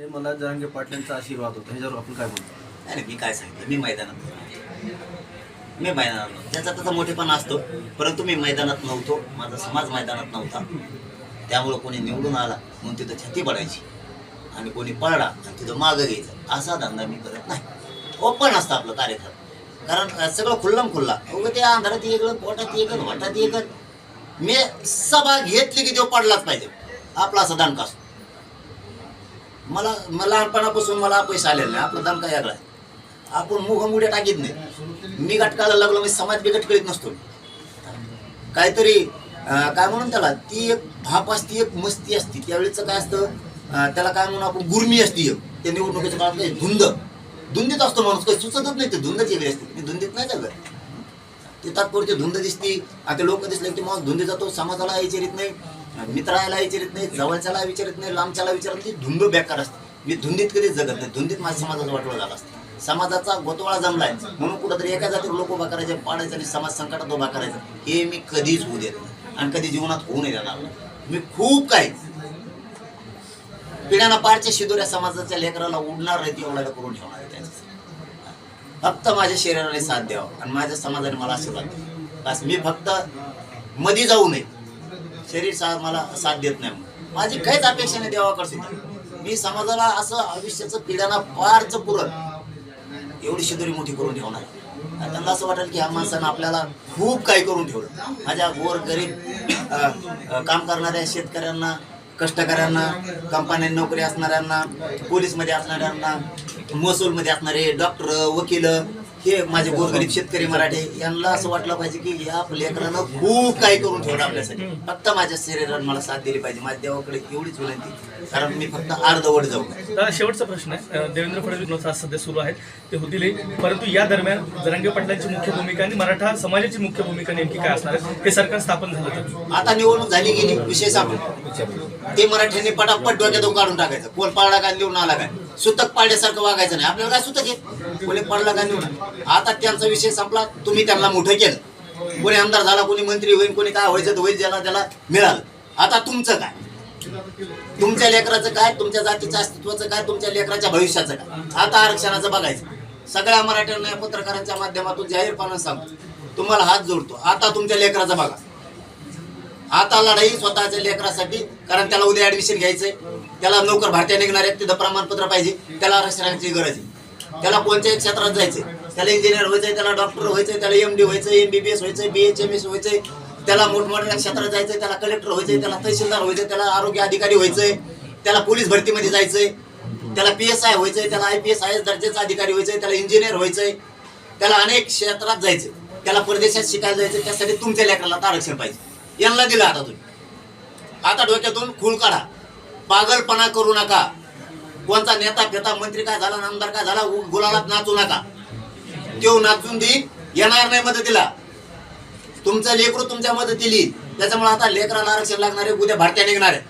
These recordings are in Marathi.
आणि मला जरांगे पाटलांचा आशीर्वाद होता. ह्याच्यावर आपण काय म्हणतो अरे मी काय सांगितलं मी मैदानात नव्हतो. मी मैदानात नव्हतो. त्याचा त्याचा मोठेपणा असतो. परंतु मी मैदानात नव्हतो. माझा समाज मैदानात नव्हता. त्यामुळं कोणी निवडून आला म्हणून तिथं छाती पडायची. आणि कोणी पळला आणि तिथं मागं घ्यायचं. असा धंदा मी करत नाही. ओपन असतं आपलं कार्यक्रम. कारण सगळं खुल्लम खुल्ला. उगं ते अंधारात येगळं पोटात एकत वाटात एकत मी सभा घेतली की तो पडलाच पाहिजे. आपला असा दणका असतो. मला मला लहानपणापासून मला पैसे आलेला नाही आपलं दणका यागला आहे? आपण मुख टाकीत नाही. मी गटकाला लागलो मी समाज बी गटकळीत नसतो काहीतरी काय म्हणून त्याला? ती एक भाप असती एक मस्ती असती. त्यावेळेचं काय असतं? त्याला काय म्हणून आपण? गुरमी असती एक. त्या निवडणुकीच्या काळात काही धुंद. धुंदीत असतो माणूस काही सुचतच नाही ते. धुंदच येते असते. मी धुंदीत नाही त्या ते तात्पुरते धुंद दिसती. आता लोक दिसले की माणूस धुंदी जातो समाजाला विचारित नाही. मित्राला विचारित नाही जवळच्याला विचारित नाही लांबच्याला विचारत नाही धुंद बेकार असते. मी धुंदीत कधीच जगत नाही. धुंदीत माझ्या समाजाचा वाटोळा झाला असतं. समाजाचा गोतवाळा जमलाय म्हणून कुठंतरी एका जातीवर लोक उभा करायचे पाडायचं आणि समाज संकटात उभा करायचं. हे मी कधीच होऊ देत नाही. आणि कधी जीवनात होऊ नाही देणार. मी खूप काही पिढ्याना पारच्या शिदोऱ्या समाजाच्या लेकराला उडणार नाही एवढ्याला करून ठेवणार आहे त्यांच्यासाठी. फक्त माझ्या शरीराने साथ द्यावा आणि माझ्या समाजाने मला आशीर्वाद द्यावा. बस मी फक्त मधी जाऊ नये. शरीर सा मला साथ देत नाही म्हणून. माझी काहीच अपेक्षा नाही देवाकडे मी समाजाला असं आयुष्याचं पिढ्याला पारचं पुरत एवढी शिदोरी मोठी करून ठेवणार. त्यांना असं वाटेल की ह्या माणसानं आपल्याला खूप काही करून ठेवलं. माझ्या गोर गरीब काम करणाऱ्या शेतकऱ्यांना कष्टकऱ्यांना कंपन्या नोकरी असणाऱ्यांना पोलीसमध्ये असणाऱ्यांना महसूलमध्ये असणारे डॉक्टर वकील हे माझे गोरगरीब शेतकरी मराठे यांना असं वाटलं पाहिजे की या लेकरानं खूप काही करून ठेवलं आपल्यासाठी. फक्त माझ्या शरीरानं मला साथ दिली पाहिजे. माझ्या देवाकडे एवढीच विनंती. कारण मी फक्त अर्धवट जाऊ. दादा शेवटचा प्रश्न आहे. देवेंद्र फडणवीस आज सध्या सुरू आहेत. ते होतीलही परंतु या दरम्यान जरांगे पाटलांची मुख्य भूमिका आणि मराठा समाजाची मुख्य भूमिका नेमकी काय असणार आहे? हे सरकार स्थापन झालं आता निवडणूक झाली गेली विषय संपला ते मराठ्यांनी पटापट डोक्यात काढून टाकायचं. कोण पाळला का निवडून आला काय? सुतक पाडल्यासारखं वागायचं नाही. आपल्याला काय सुतक आहे? कोणी पडला का नाही आता त्यांचा विषय संपला तुम्ही त्यांना मोठं केलं. कोणी आमदार झाला कोणी मंत्री होईल कोणी काय व्हायचं होईल ज्याला त्याला मिळालं. आता तुमचं काय? तुमच्या लेकराचं काय? तुमच्या जातीच्या अस्तित्वाचं काय? तुमच्या लेकराच्या भविष्याचं काय? आता आरक्षणाचं बघायचं. सगळ्या मराठ्यांना या पत्रकारांच्या माध्यमातून जाहीरपणा सांगतो. तुम्हाला हात जोडतो. आता तुमच्या लेकराचा बघा. आता लढाई स्वतःच्या लेकरासाठी कारण त्याला उद्या ऍडमिशन घ्यायचंय. त्याला नोकर भारतीय निघणार आहेत तिथं प्रमाणपत्र पाहिजे. त्याला आरक्षणाची गरज आहे. त्याला कोणत्याही क्षेत्रात जायचंय. त्याला इंजिनियर व्हायचंय त्याला डॉक्टर व्हायचंय त्याला एम डी व्हायचंय एमबीबीएस व्हायचंय बी एच एम एस व्हायचंय. त्याला मोठमोठ्या क्षेत्रात जायचंय त्याला कलेक्टर व्हायचंय त्याला तहसीलदार व्हायचंय त्याला आरोग्य अधिकारी व्हायचंय त्याला पोलीस भरतीमध्ये जायचंय त्याला पी एस आय व्हायचंय त्याला I P S I S दर्जाचा अधिकारी व्हायचंय त्याला इंजिनियर व्हायचंय. त्याला अनेक क्षेत्रात जायचं त्याला परदेशात शिकायला जायचं त्यासाठी तुमच्या लेकराला आरक्षण पाहिजे. यांना दिला आता तुम्ही. आता डोक्यातून खूळ काढा. पागलपणा करू नका. कोणता नेता फेता मंत्री काय झाला आमदार काय झाला गुलालात नाचू नका. तो नाचून देईल येणार नाही मदतीला. तुमचं लेकरू तुमच्या मदतीला. येईल त्याच्यामुळे आता लेकराला आरक्षण लागणार आहे उद्या भारतीय निघणार आहे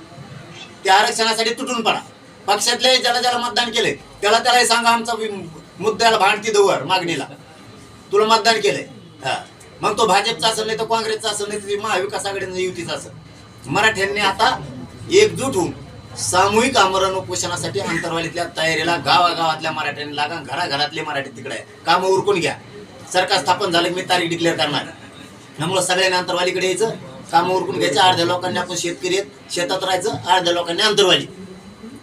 त्या आरक्षणासाठी तुटून पडा. पक्षातले ज्याला ज्याला मतदान केले त्याला त्यालाही सांगा आमचा मुद्द्याला भांडती दवर मागणीला. तुला मतदान केलंय. हा. मग तो भाजपचा असेल नाही तर काँग्रेसचा असेल नाही तर महाविकास आघाडीचा युतीचा असेल. मराठ्यांनी आता एकजूट होऊन सामूहिक आमरण उपोषणासाठी अंतरवालीतल्या तयारीला गावागावातल्या मराठ्यांनी लागा घराघरातले मराठी तिकडे आहे कामं उरकून घ्या. सरकार स्थापन झालं की मी तारीख डिक्लेअर करणार. त्यामुळे सगळ्यांनी अंतरवालीकडे यायचं कामं उरकून घ्यायचं अर्ध्या लोकांनी आपण शेतकरी आहेत शेतात राहायचं अर्ध्या लोकांनी अंतरवाली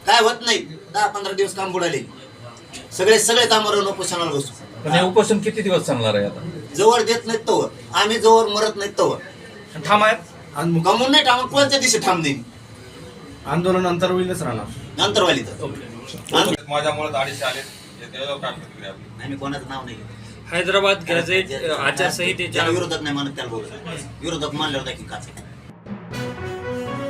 काय होत नाही. दहा पंधरा दिवस काम बुडाले. सगळे सगळे आमरण उपोषणाला बसू. पण हे उपोषण किती दिवस चालणार आहे आता? जवळ देत नाहीत तवर. आम्ही जवळ मरत नाहीत तवर. आहेत आणि गमून नाही ठाम कोणत्या दिवशी ठाम देईन आंदोलन अंतरविलच राहणार. अंतरवाली तर. माझ्यामुळे अडीचशे आले. त्याच्यावर काय प्रतिक्रिया आपली? आम्ही कोणाचं नाव नाही हैदराबाद गॅझेट आचारसंहितेच्या ज्याला विरोधक नाही म्हणत त्याला बोलत विरोधक मानल्यावर देखील काच